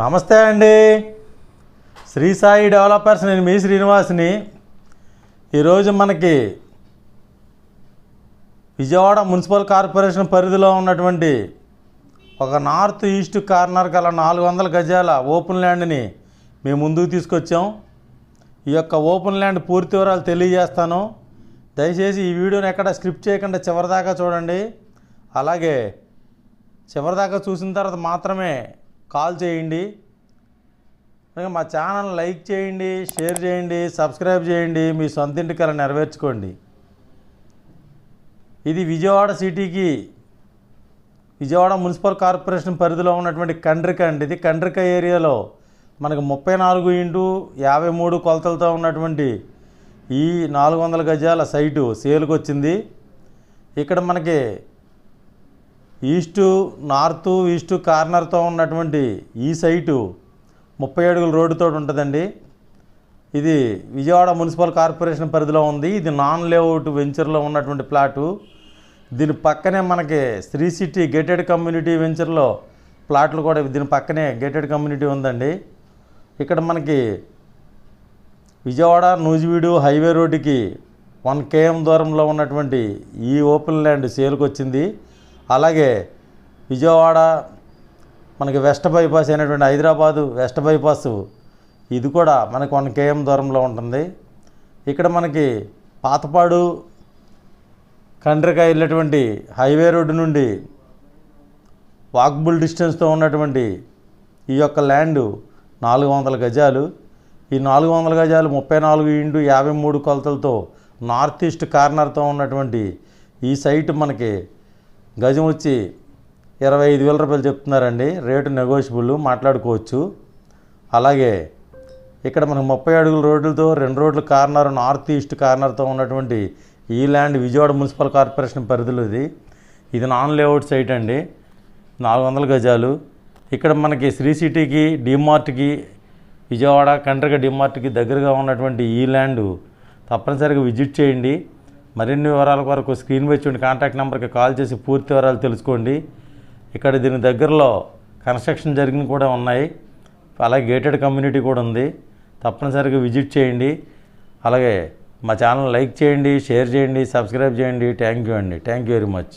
నమస్తే అండి. శ్రీ సాయి డెవలపర్స్ నేను మీ శ్రీనివాస్ని. ఈరోజు మనకి విజయవాడ మున్సిపల్ కార్పొరేషన్ పరిధిలో ఉన్నటువంటి ఒక నార్త్ ఈస్ట్ కార్నర్ గల నాలుగు వందల గజాల ఓపెన్ ల్యాండ్ని మేము ముందుకు తీసుకొచ్చాం. ఈ యొక్క ఓపెన్ ల్యాండ్ పూర్తి వివరాలు తెలియజేస్తాను. దయచేసి ఈ వీడియోని ఎక్కడ స్క్రిప్ట్ చేయకుండా చివరిదాకా చూడండి. అలాగే చివరిదాకా చూసిన తర్వాత మాత్రమే కాల్ చేయండి. మా ఛానల్ లైక్ చేయండి షేర్ చేయండి సబ్స్క్రైబ్ చేయండి. మీ సొంత కళ నెరవేర్చుకోండి. ఇది విజయవాడ సిటీకి విజయవాడ మున్సిపల్ కార్పొరేషన్ పరిధిలో ఉన్నటువంటి కండ్రిక అండి. ఇది కండ్రిక ఏరియాలో మనకు ముప్పై నాలుగు ఇంటూ యాభై మూడు కొలతలతో ఉన్నటువంటి ఈ నాలుగు వందల గజాల సైటు సేల్కి వచ్చింది ఇక్కడ మనకి ఈస్టు నార్త్ ఈస్టు కార్నర్తో ఉన్నటువంటి ఈ సైటు ముప్పై అడుగుల రోడ్డుతో ఉంటుందండి. ఇది విజయవాడ మున్సిపల్ కార్పొరేషన్ పరిధిలో ఉంది. ఇది నాన్ లేఅవుట్ వెంచర్లో ఉన్నటువంటి ప్లాటు. దీని పక్కనే మనకి శ్రీ సిటీ గేటెడ్ కమ్యూనిటీ వెంచర్లో ప్లాట్లు కూడా దీని పక్కనే గేటెడ్ కమ్యూనిటీ ఉందండి. ఇక్కడ మనకి విజయవాడ నూజివీడు హైవే రోడ్డుకి వన్ కేఎం దూరంలో ఉన్నటువంటి ఈ ఓపెన్ ల్యాండ్ సేల్కి వచ్చింది అలాగే విజయవాడ మనకి వెస్ట్ బైపాస్ అయినటువంటి హైదరాబాదు వెస్ట్ బైపాస్ ఇది కూడా మనకు వన్ కేఎం దూరంలో ఉంటుంది. ఇక్కడ మనకి పాతపాడు కండ్రిక వెళ్ళినటువంటి హైవే రోడ్డు నుండి వాక్బుల్ డిస్టెన్స్తో ఉన్నటువంటి ఈ యొక్క ల్యాండ్ నాలుగు వందల గజాలు. ఈ నాలుగు వందల గజాలు ముప్పై నాలుగు ఇంటూ యాభై మూడు కొలతలతో నార్త్ ఈస్ట్ కార్నర్తో ఉన్నటువంటి ఈ సైట్ మనకి గజం వచ్చి ఇరవై ఐదు వేల రూపాయలు చెప్తున్నారండి. రేటు నెగోషియబుల్ మాట్లాడుకోవచ్చు. అలాగే ఇక్కడ మనకు ముప్పై అడుగుల రోడ్లతో రెండు రోడ్ల కార్నర్ నార్త్ ఈస్ట్ కార్నర్తో ఉన్నటువంటి ఈ ల్యాండ్ విజయవాడ మున్సిపల్ కార్పొరేషన్ పరిధిలో ఇది ఇది నాన్ లేఅవుట్ సైట్ అండి. నాలుగు వందల గజాలు. ఇక్కడ మనకి శ్రీ సిటీకి డిమార్ట్కి విజయవాడ కండ్రిక డిమార్ట్కి దగ్గరగా ఉన్నటువంటి ఈ ల్యాండ్ తప్పనిసరిగా విజిట్ చేయండి. మరిన్ని వివరాల కొరకు స్క్రీన్ వచ్చి కాంటాక్ట్ నెంబర్కి కాల్ చేసి పూర్తి వివరాలు తెలుసుకోండి. ఇక్కడ దీని దగ్గరలో కన్స్ట్రక్షన్ జరిగిన కూడా ఉన్నాయి. అలాగే గేటెడ్ కమ్యూనిటీ కూడా ఉంది. తప్పనిసరిగా విజిట్ చేయండి. అలాగే మా ఛానల్ లైక్ చేయండి షేర్ చేయండి సబ్స్క్రైబ్ చేయండి. థ్యాంక్ యూ అండి. Thank you very much.